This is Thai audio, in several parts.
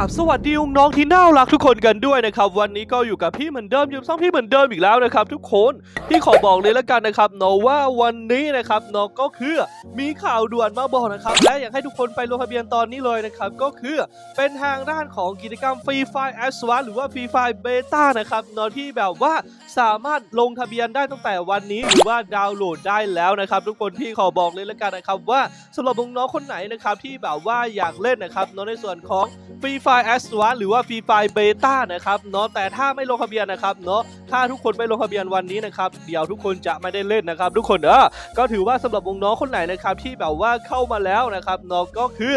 ราบสวัสดีน้องที่น่ารักทุกคนกันด้วยนะครับ วันนี้ก็อยู่กับพี่เหมือนเดิมยู่กับช่องพี่เหมือนเดิมอีกแล้วนะครับ ทุกคนพี่ขอบอกเลยแล้วกันนะครับเนาะว่าวันนี้นะครับเนาะก็คือมีข่าวด่วนมาบอกนะครับ และอยากให้ทุกคนไปลงทะเบียนตอนนี้เลยนะครับ ก็คือเป็นทางด้านของกิจกรรมฟรีไฟล์แอสวาหรือว่าฟรีไฟล์เบต้านะครับเนาะที่แบบว่าสามารถลงทะเบียนได้ตั้งแต่วันนี้หรือว่าดาวน์โหลดได้แล้วนะครับ ทุกคนพี่ขอบอกเลยแล้วกันนะครับ ว่าสำหรับน้องๆคนไหนนะครับที่แบบว่าอยากเล่นนะครับเนาะในส่วนของฟรีไฟล์แอสวานหรือว่าฟรีไฟล์เบต้านะครับเนาะแต่ถ้าไม่ลงทะเบียนนะครับเนาะ ถ้าทุกคนไม่ลงทะเบียนวันนี้นะครับเดี๋ยวทุกคนจะไม่ได้เล่นนะครับ ทุกคนเออก็ถือว่าสำหรับวงน้องคนไหนนะครับที่แบบว่าเข้ามาแล้วนะครับเนาะก็คือ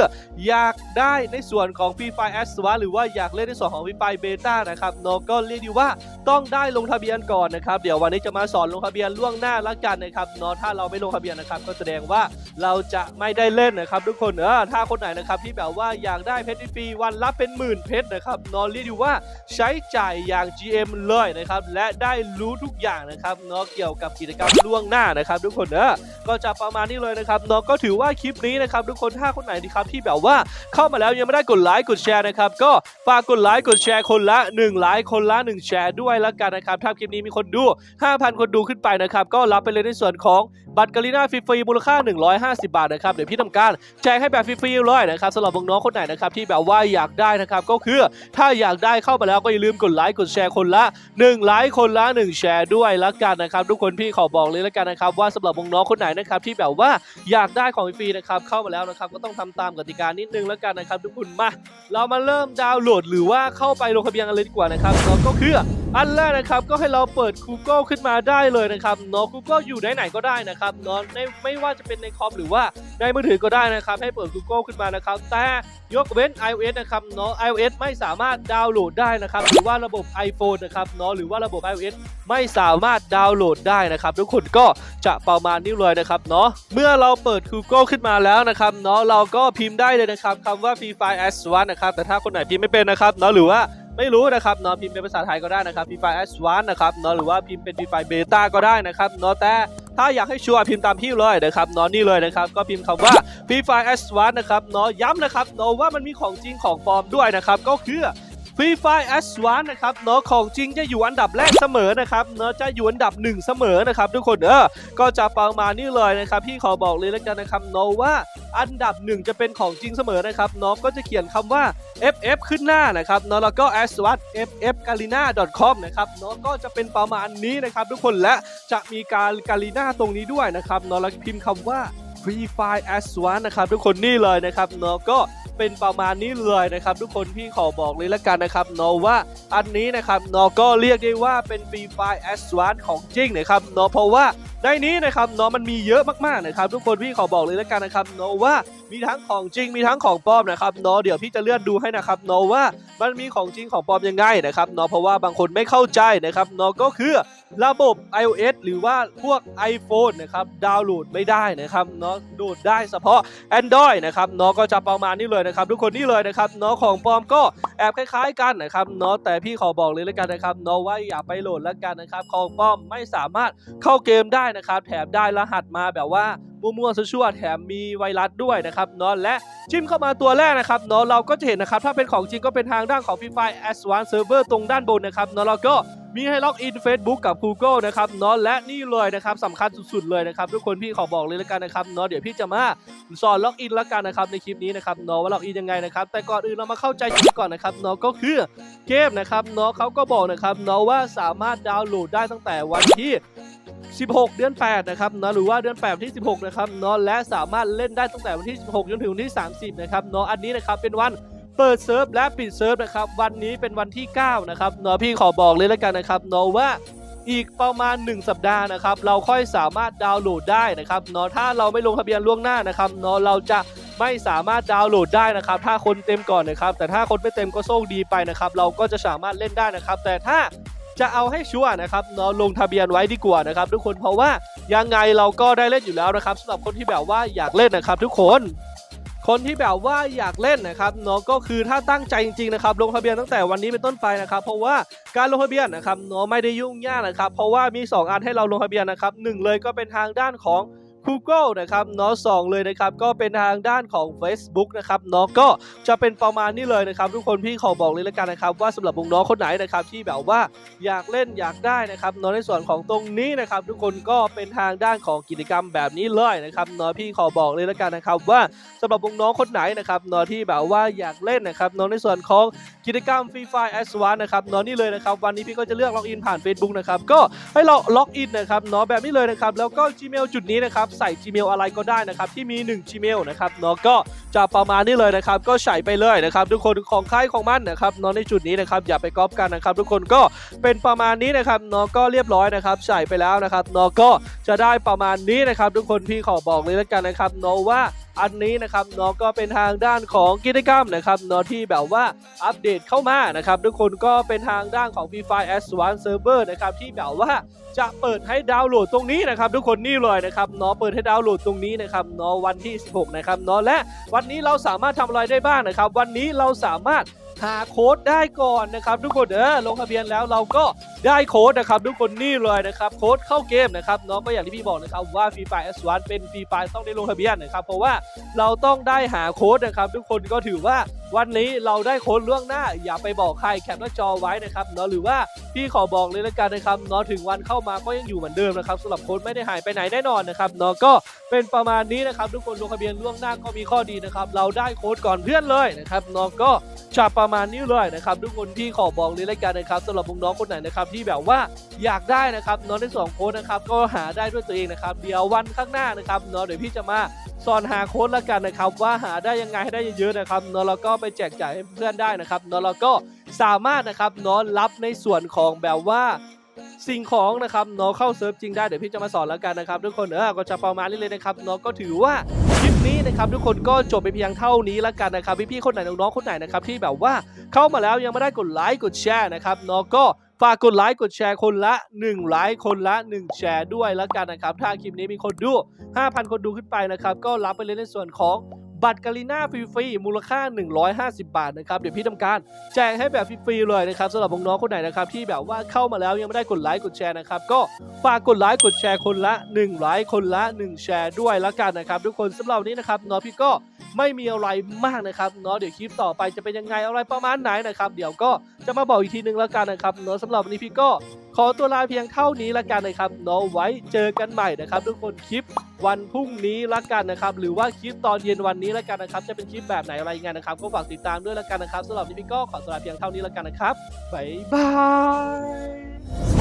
อยากได้ในส่วนของฟรีไฟแอสวาหรือว่าอยากเล่นในส่วนของฟรีไฟเบต้านะครับเนาะก็เรียกดีว่าต้องได้ลงทะเบียนก่อนนะครับเดี๋ยววันนี้จะมาสอนลงทะเบียนล่วงหน้าละกันนะครับเนาะถ้าเราไม่ลงทะเบียนนะครับก็แสดงว่าเราจะไม่ได้เล่นนะครับ ทุกคนเออถ้าคนไหนนะครับที่แบบว่าอยากได้เพชรฟรีวันละเป็นหมื่นเพชรนะครับน้อนเรียกดีว่าใช้จ่ายอย่าง GM เลยนะครับและได้รู้ทุกอย่างนะครับเนาะเกี่ยวกับกิจกรรมล่วงหน้านะครับ ทุกคนเออก็จะประมาณนี้เลยนะครับเนาะก็ถือว่าคลิปนี้นะครับทุกคนถ้าคนไหนดีครับที่แบบว่าเข้ามาแล้วยังไม่ได้กดไลค์กดแชร์นะครับก็ฝากกดไลค์กดแชร์คนละ1ไลค์คนละ 1 แชร์ด้วยแล้วกันนะครับถ้าคลิปนี้มีคนดู 5,000 คนดูขึ้นไปนะครับก็รับไปเลยในส่วนของบัตรกาลิน่าฟรีๆมูลค่า 150 บาทนะครับเดี๋ยวพี่ทำการแจกให้แบบฟรีๆเลยนะครับสำหรับน้องๆคนไหนนะครับที่แบบว่าอยากได้นะครับก็คือถ้าอยากได้เข้ามาแล้วก็อย่าลืมกดไลค์กดแชร์คนละ1ไลค์คนละหนึ่งแชร์ด้วยละกันนะครับทุกคนพี่ขอบอกเลยละกันนะครับว่าสำหรับน้องคนไหนนะครับที่แบบว่าอยากได้ของฟรีนะครับเข้ามาแล้วนะครับก็ต้องทำตามกติกานิดนึงละกันนะครับทุกคนมา เรามาเริ่มดาวน์โหลดหรือว่าเข้าไปลงทะเบียนกันเลยดีกว่านะครับก็คือ อันแรกนะครับก็ให้เราเปิด Google ขึ้นมาได้เลยนะครับเนาะ Google อยู่ไหนๆก็ได้นะครับเนาะในไม่ว่าจะเป็นในคอมหรือว่าในมือถือก็ได้นะครับ ให้เปิด Google ขึ้นมานะครับ แต่ยกเว้น iOS นะครับเนาะ iOS ไม่สามารถดาวน์โหลดได้นะครับ หรือว่าระบบ iPhone นะครับเนาะหรือว่าระบบ iOS ไม่สามารถดาวน์โหลดได้นะครับ ทุกคนก็จะประมาณนี้เลยนะครับเนาะเมื่อเราเปิด Google ขึ้นมาแล้วนะครับเนาะเราก็พิมพ์ได้เลยนะครับคำว่า Free Fire S1 นะครับแต่ถ้าคนไหนพิมพ์ไม่เป็นนะครับเนาะหรือว่า ไม่รู้นะครับเนาะพิมพ์เป็นภาษาไทยก็ได้นะครับ Free Fire S1 นะครับเนาะหรือว่าพิมพ์เป็น Free Fire Beta ก็ได้นะครับเนาะแต่ถ้าอยากให้ชัวร์พิมพ์ตามพี่เลยนะครับเนาะนี่เลยนะครับ ก็พิมพ์คำว่า Free Fire S1 นะครับเนาะย้ำนะครับเนาะว่ามันมีของจริงของปลอมด้วยนะครับก็คือ Free Fire S1 นนะครับเนาะของจริงจะอยู่อันดับแรกเสมอนะครับเนาะจะอยู่อันดับหนึ่งเสมอนะครับทุกคนเออก็จะประมาณนี้เลยนะครับพี่ขอบอกเลยแล้วกันนะครับเนาะว่าอันดับหนึ่งจะเป็นของจริงเสมอนะครับเนาะก็จะเขียนคำว่า FF ขึ้นหน้านะครับเนาะแล้วก็ a s w a t ffgalina.com นะครับเนาะก็จะเป็นประมาณนี้นะครับทุกคนและจะมีการกาลิน่าตรงนี้ด้วยนะครับเนาะแล้วพิมพ์คำว่า Free Fire a s w a t นะครับทุกคนนี่เลยนะครับเนาะก็ เป็นประมาณนี้เลยนะครับทุกคนพี่ขอบอกเลยละกันนะครับนาะว่าอันนี้นะครับนาะก็เรียกได้ว่าเป็น Free Fire a s w a t ของจริงนะครับนาะเพราะว่าในนี้นะครับนาะมันมีเยอะมากๆนะครับทุกคนพี่ขอบอกเลยละกันนะครับนาะว่ามีทั้งของจริงมีทั้งของปลอมนะครับนาะเดี๋ยวพี่จะเลื่อนดูให้นะครับนาะว่ามันมีของจริงของปลอมยังไงนะครับนาะเพราะว่าบางคนไม่เข้าใจนะครับนาะก็คือ ระบบ iOS หรือว่าพวก iPhone นะครับดาวน์โหลดไม่ได้นะครับเนาะโหลดได้เฉพาะ Android นะครับเนาะก็จะประมาณนี้เลยนะครับ ทุกคนนี่เลยนะครับเนาะของปลอมก็แอบคล้ายๆกันนะครับเนาะแต่พี่ขอบอกเลยแล้วกันนะครับเนาะว่าอย่าไปโหลดแล้วกันนะครับของปลอมไม่สามารถเข้าเกมได้นะครับ แถมได้รหัสมาแบบว่า มั่วๆซั่วๆแถมมีไวรัสด้วยนะครับเนาะและจิ้มเข้ามาตัวแรกนะครับเนาะเราก็จะเห็นนะครับถ้าเป็นของจริงก็เป็นทางด้านของ Free Fire Advanced Server ตรงด้านบนนะครับเนาะเราก็มีให้ล็อกอิน Facebook กับ Google นะครับเนาะและนี่เลยนะครับสำคัญสุดๆเลยนะครับทุกคนพี่ขอบอกเลยแล้วกันนะครับเนาะเดี๋ยวพี่จะมาสอนล็อกอินแล้วกันนะครับในคลิปนี้นะครับเนาะว่าล็อกอินยังไงนะครับแต่ก่อนอื่นเรามาเข้าใจจริงก่อนนะครับเนาะก็คือเกมนะครับเนาะเขาก็บอกนะครับเนาะว่าสามารถดาวน์โหลดได้ตั้งแต่วันที่ 16 เดือน 8 นะครับเนาะหรือว่าเดือน8ที่ 16 นะครับเนาะและสามารถเล่นได้ตั้งแต่วันที่ 16 จนถึงวันที่ 30 นะครับเนาะอันนี้นะครับเป็นวันเปิดเซิร์ฟและปิดเซิร์ฟนะครับวันนี้เป็นวันที่ 9 นะครับเนาะพี่ขอบอกเลยแล้วกันนะครับเนาะว่าอีกประมาณ 1 สัปดาห์นะครับเราค่อยสามารถดาวน์โหลดได้นะครับเนาะถ้าเราไม่ลงทะเบียนล่วงหน้านะครับเนาะเราจะไม่สามารถดาวน์โหลดได้นะครับ ถ้าคนเต็มก่อนนะครับ แต่ถ้าคนไม่เต็มก็โชคดีไปนะครับ เราก็จะสามารถเล่นได้นะครับ แต่ถ้า จะเอาให้ชัวร์นะครับเนาะลงทะเบียนไว้ดีกว่านะครับ ทุกคนเพราะว่ายังไงเราก็ได้เล่นอยู่แล้วนะครับสำหรับคนที่แบบว่าอยากเล่นนะครับ ทุกคนคนที่แบบว่าอยากเล่นนะครับเนาะก็คือถ้าตั้งใจจริงๆนะครับลงทะเบียนตั้งแต่วันนี้เป็นต้นไปนะครับ เพราะว่าการลงทะเบียนนะครับเนาะไม่ได้ยุ่งยากนะครับ เพราะว่ามี 2 อันให้เราลงทะเบียนนะครับหนึ่งเลยก็เป็นทางด้านของ Google นะครับเนาะสองเลยนะครับก็เป็นทางด้านของ Facebook นะครับเนาะก็จะเป็นประมาณนี้เลยนะครับทุกคนพี่ขอบอกเลยแล้วกันนะครับว่าสำหรับวงน้องคนไหนนะครับที่แบบว่าอยากเล่นอยากได้นะครับเนาะในส่วนของตรงนี้นะครับทุกคนก็เป็นทางด้านของกิจกรรมแบบนี้เลยนะครับเนาะพี่ขอบอกเลยแล้วกันนะครับว่าสำหรับวงน้องคนไหนนะครับเนาะที่แบบว่าอยากเล่นนะครับเนาะในส่วนของกิจกรรม Free Fire a d v a n c e นะครับเนาะนี่เลยนะครับวันนี้พี่ก็จะเลือกล็อกอินผ่าน Facebook นะครับก็ให้เราล็อกอินนะครับเนาะแบบนี้เลยนะครับแล้วก็ Gmail จุดนี้นะครับใส่ Gmail อะไรก็ได้นะครับที่มี 1 Gmail นะครับเนาะก็จะประมาณนี้เลยนะครับก็ใส่ไปเลยนะครับทุกคนของค่ายของมันนะครับเนาะในจุดนี้นะครับอย่าไปก๊อปกันนะครับทุกคนก็เป็นประมาณนี้นะครับเนาะก็เรียบร้อยนะครับใส่ไปแล้วนะครับเนาะก็จะได้ประมาณนี้นะครับทุกคนพี่ขอบอกเลยแล้วกันนะครับเนาะว่า อันนี้นะครับเนาะก็เป็นทางด้านของกิจกรรมนะครับเนาะที่แบบว่าอัปเดตเข้ามานะครับทุกคนก็เป็นทางด้านของ Free Fire Advanced Server นะครับที่แบบว่าจะเปิดให้ดาวน์โหลดตรงนี้นะครับ ทุกคนนี่เลยนะครับเนาะเปิดให้ดาวน์โหลดตรงนี้นะครับเนาะวันที่ 16 นะครับเนาะและวันนี้เราสามารถทำอะไรได้บ้างนะครับ วันนี้เราสามารถหาโค้ดได้ก่อนนะครับ ทุกคนเออลงทะเบียนแล้วเราก็ได้โค้ดนะครับ ทุกคนนี่เลยนะครับโค้ดเข้าเกมนะครับเนาะก็อย่างที่พี่บอกนะครับว่า Free Fire S1 เป็น Free Fire ต้องได้ลงทะเบียนนะครับเพราะว่าเราต้องได้หาโค้ดนะครับ ทุกคนก็ถือว่าวันนี้เราได้โค้ดล่วงหน้า อย่าไปบอกใครแคปหน้าจอไว้นะครับเนาะหรือว่าพี่ขอบอกเลยล้วกันนะครับเนาะถึงวันเข้ามาก็ยังอยู่เหมือนเดิมนะครับสำหรับโค้ดไม่ได้หายไปไหนแน่นอนนะครับเนาะก็เป็นประมาณนี้นะครับ ทุกคนลงทะเบียนล่วงหน้าก็มีข้อดีนะครับ เราได้โค้ดก่อนเพื่อนเลยนะครับเนาะก็จะประมาณนี้เลยนะครับทุกคนที่ขอบอกเลยล้วกันนะครับสำหรับน้องๆคนไหนนะครับที่แบบว่าอยากได้นะครับเนาะในส่วนของโค้ดนะครับก็หาได้ด้วยตัวเองนะครับเดี๋ยววันข้างหน้านะครับเนาะเดี๋ยวพี่จะมา สอนหาโค้ดแล้วกันนะครับ ว่าหาได้ยังไงให้ได้เยอะๆนะครับเนาะแล้วก็ไปแจกจ่ายให้เพื่อนได้นะครับเนาะแล้วก็สามารถนะครับเนาะรับในส่วนของแบบว่าสิ่งของนะครับเนาะเข้าเซิร์ฟจริงได้เดี๋ยวพี่จะมาสอนแล้วกันนะครับทุกคนเออก็จะประมาณนี้เลยนะครับเนาะก็ถือว่าคลิปนี้นะครับทุกคนก็จบไปเพียงเท่านี้แล้วกันนะครับพี่ๆคนไหนน้องๆคนไหนนะครับที่แบบว่าเข้ามาแล้วยังไม่ได้กดไลค์กดแชร์นะครับเนาะก็ ฝากกดไลค์กดแชร์คนละ1ไลค์คนละ 1 แชร์ด้วยแล้วกันนะครับ ถ้าคลิปนี้มีคนดู 5,000 คนดูขึ้นไปนะครับ ก็รับไปเลยในส่วนของบัตรกาลิน่าฟรีๆมูลค่า 150 บาทนะครับ เดี๋ยวพี่ทำการแจกให้แบบฟรีๆเลยนะครับสำหรับน้องๆคนไหนนะครับ ที่แบบว่าเข้ามาแล้วยังไม่ได้กดไลค์กดแชร์นะครับ ก็ฝากกดไลค์กดแชร์คนละ1ไลค์คนละ 1 แชร์ด้วยแล้วกันนะครับ ทุกคนสำหรับนี้นะครับเนาะพี่ก็ ไม่มีอะไรมากนะครับเนาะเดี๋ยวคลิปต่อไปจะเป็นยังไงอะไรประมาณไหนนะครับ เดี๋ยวก็จะมาบอกอีกทีนึงแล้วกันนะครับเนาะสำหรับวันนี้พี่ก็ขอตัวลาเพียงเท่านี้แล้วกันนะครับเนาะไว้เจอกันใหม่นะครับ ทุกคนคลิปวันพรุ่งนี้ละกันนะครับ หรือว่าคลิปตอนเย็นวันนี้ละกันนะครับ จะเป็นคลิปแบบไหนอะไรยังไงนะครับ ก็ฝากติดตามด้วยละกันนะครับสำหรับวันนี้พี่ก็ขอตัวลาเพียงเท่านี้ละกันนะครับบ๊ายบาย